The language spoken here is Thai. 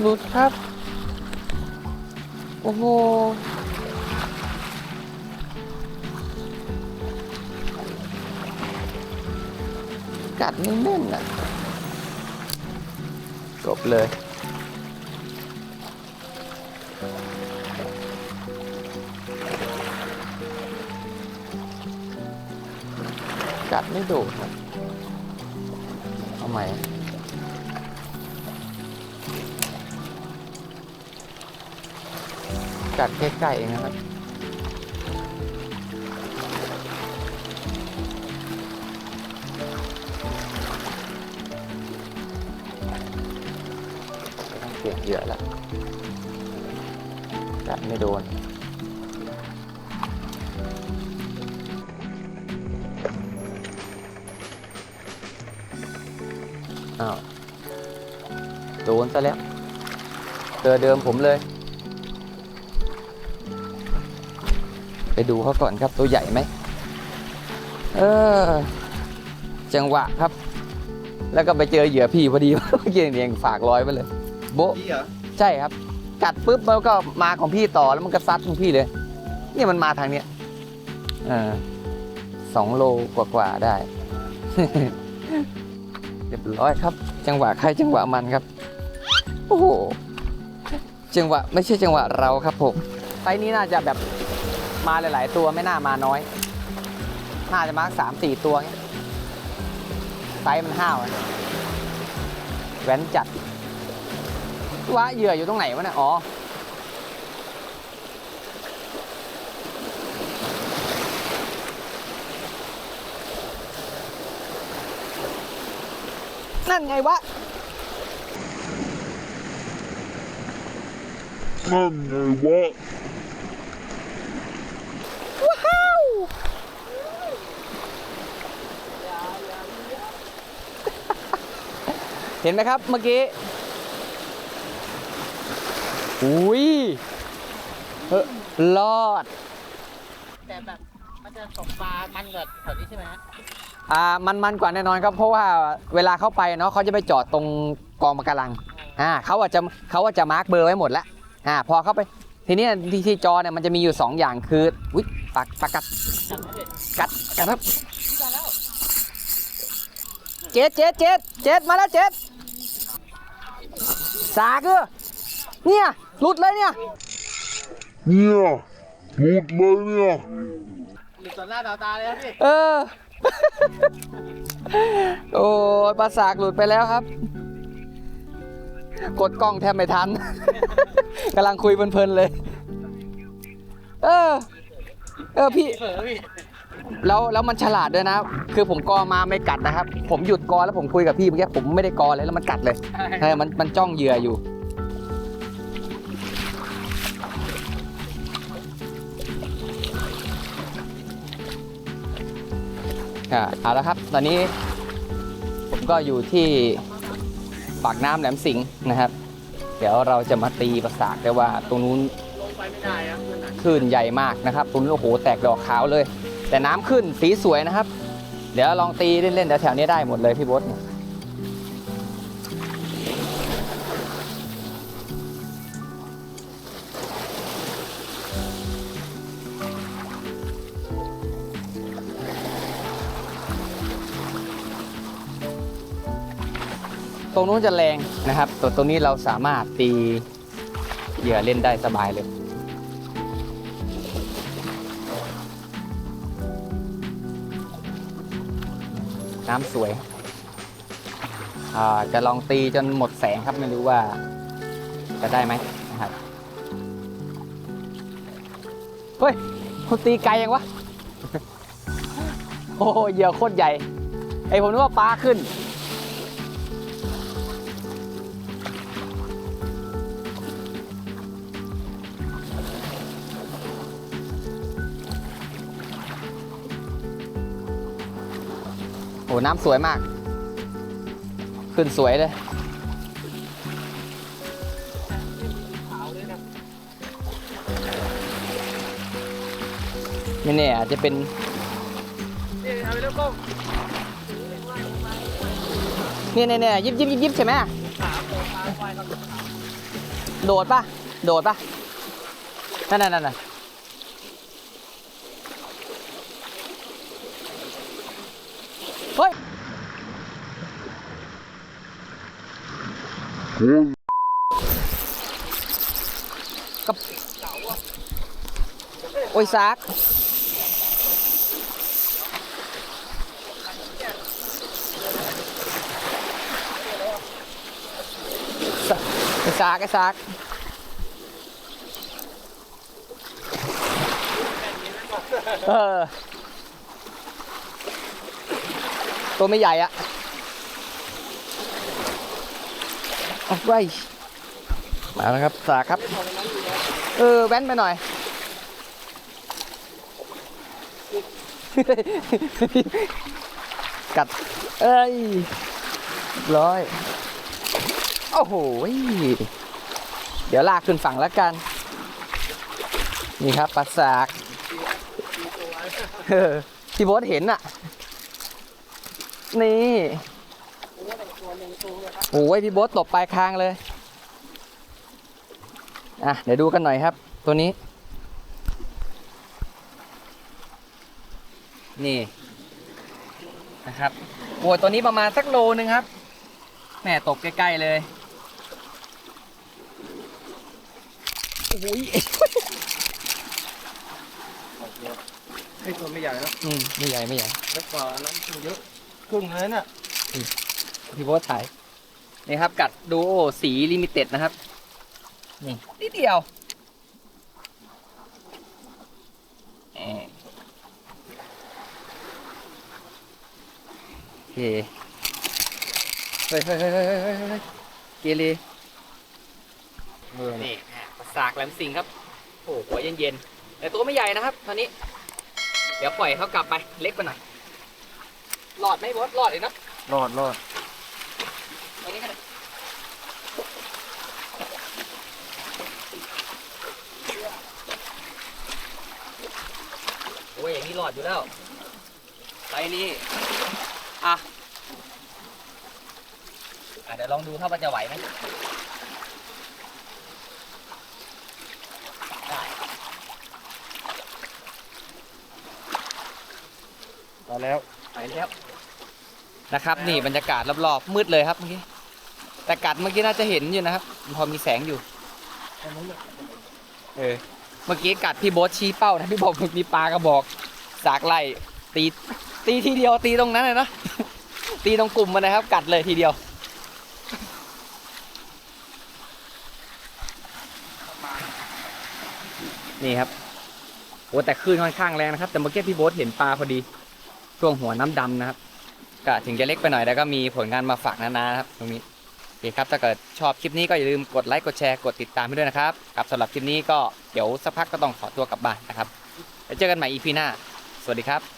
หลุครับ โอ้โหกัดแน่นๆอะกบเลย กัดไม่โดดครับ หม่กัดใกล้ๆเองนะครับต้องเปลี่ยนเยื่อแล้วกัดไม่โดน อ้าวโดนซะแล้วเจอเดิมผมเลย ไปดูเขาก่อนครับตัวใหญ่ไหมเออ จังหวะครับ แล้วก็ไปเจอเหยื่อพี่พอดีเมื่อกี้เองฝากร้อยไปเลย โบะพี่เหรอใช่ครับ กัดปุ๊บแล้วก็มาของพี่ต่อแล้วมันก็ซัดของพี่เลย เนี่ยมันมาทางเนี้ยเออสองโลกว่าๆได้ เรียบร้อยครับ จังหวะใครจังหวะมันครับ โอ้โห จังหวะไม่ใช่จังหวะเราครับผมไฟนี้น่าจะแบบมาหลาย ๆ ตัวไม่น่ามาน้อย น่าจะมาสามสี่ตัวเงี้ยไซส์มันห้าวอะแว้นจัดว่าเหยื่ออยู่ตรงไหนวะเนี่ย อ๋อ นั่นไงวะ นั่นไงวะเห็นไหมครับเมื่อกี้ อุ้ยเฮ้ยรอด แต่แบบมันจะตกปลา มันกว่าแถวนี้ใช่ไหมฮะ อ่ามันมันกว่าแน่นอนครับเพราะว่าเวลาเข้าไปเนาะเขาจะไปจอดตรงกองปะการังอ่าเขาอาจจะเขาอาจจะมาร์กเบอร์ไว้หมดแล้วอ่าพอเข้าไปทีเนี้ยที่ที่จอเนี่ยมันจะมีอยู่ 2 อย่างคืออุ้ยปากปากกัดจับไม่ได้กัดกัดครับพี่มาแล้วเจ็ดเจ็ดเจ็ดเจ็ดมาแล้วเจ็ดสากเออเนี่ยหลุดเลยเนี่ยเนี่ยหลุดเลยเนี่ยหลุดต่อหน้าต่อตาเลยครับพี่เออ โอ้ยปลาสากหลุดไปแล้วครับ กดกล้องแทบไม่ทัน กำลังคุยเพลินๆเลย เออ เออพี่เผลอพี่แล้วแล้วมันฉลาดด้วยนะ คือผมกอมาไม่กัดนะครับ ผมหยุดกอแล้วผมคุยกับพี่เมื่อกี้ผมไม่ได้กอเลยแล้วมันกัดเลยเออมันมันจ้องเหยื่ออยู่ อ่าเอาละครับ ตอนนี้ผมก็อยู่ที่ปากน้ำแหลมสิงห์นะครับ เดี๋ยวเราจะมาตีประสาทได้ว่าตรงนู้นขึ้นาดคลื่นใหญ่มากนะครับตรงนู้นโอ้โหแตกดอกขาวเลย แต่น้ำขึ้นสีสวยนะครับ เดี๋ยวลองตีเล่นๆแถวๆนี้ได้หมดเลยพี่บดเนี่ย ตรงนู้นจะแรงนะครับแต่ตรงนี้เราสามารถตีเหยื่อเล่นได้สบายเลย น้ำสวยอ่าจะลองตีจนหมดแสงครับไม่รู้ว่าจะได้ไหมนะครับเฮ้ยคุณตีไกลยังวะ โอ้โหเหยื่อโคตรใหญ่ไอผมนึกว่าปลาขึ้น โอ้น้ำสวยมาก ขึ้นสวยเลยขาวเนะไม่แน่อาจจะเป็นนี่เนี่ยเนี่ยยิบยิบยิบยิบใช่ไหมโดดปะโดดปะนั่นนั่นนั่นน่ะ เฮ้ยกับโอ้ยซากซากไอ้ซากไอ้ซากเออ ตัวไม่ใหญ่อะเอาไว้มาแล้วครับสากครับ เออแว้นไปหน่อย กัด เอ้ยเรียบร้อย โอ้โห เดี๋ยวลากขึ้นฝั่งแล้วกัน นี่ครับปลาสากเออที่โบทเห็นอะ นี่โอ้ยพี่โบทตบปลายคางเลย อะ เดี๋ยวดูกันหน่อยครับ ตัวนี้ นี่นะครับโอ้ยตัวนี้ประมาณสักโลนึงครับแม่ตกใกล้ๆเลยโอ้ยไอ้ตัวไม่ใหญ่นะอืมไม่ใหญ่ไม่ใหญ่เล็กกว่านั้นเยอะ ครึ่งเลยน่ะพี่โบทถ่ายนี่ครับ กัดดูโอสีลิมิเต็ดนะครับ นี่นิดเดียวเอ่อโอเคเฮ้ยเฮ้ยเฮ้ยเฮ้ยเฮ้ยเฮ้ยเฮ้ยเกเรเออนี่ปลาสากแหลมสิงห์ครับ โอ้โหหัวเย็นๆแต่ตัวไม่ใหญ่นะครับตอนนี้ เดี๋ยวปล่อยเขากลับไปเล็กไปหน่อย รอดไหมบอสรอดเลยนะรอดรอดตัวนี้ก็ได้โอ้ยอย่างนี้รอดอยู่แล้วไปนี่อะอะเดี๋ยวลองดูถ้ามันจะไหวไหมได้มาแล้ว ไปแล้ว นะครับนี่บรรยากาศรอบๆมืดเลยครับเมื่อกี้แต่กัดเมื่อกี้น่าจะเห็นอยู่นะครับ พอมีแสงอยู่เออเมื่อกี้กัดพี่โบ๊ทชี้เป้านะพี่บอกมีปลากระบอก สากไล่ตีตีทีเดียวตีตรงนั้นเลยนะตีตรงกลุ่มมันนะครับ กัดเลยทีเดียวนี่ครับโอ้แต่คลื่นค่อนข้างแรงนะครับ แต่เมื่อกี้พี่โบ๊ทเห็นปลาพอดีช่วงหัวน้ำดำนะครับ ก็ถึงจะเล็กไปหน่อยแต่ก็มีผลงานมาฝากนานๆครับตรงนี้โอเคครับถ้าเกิดชอบคลิปนี้ก็อย่าลืมกดไลค์กดแชร์กดติดตามให้ด้วยนะครับกับสำหรับคลิปนี้ก็เดี๋ยวสักพักก็ต้องขอตัวกลับบ้านนะครับแล้วเจอกันใหม่ EP หน้า สวัสดีครับ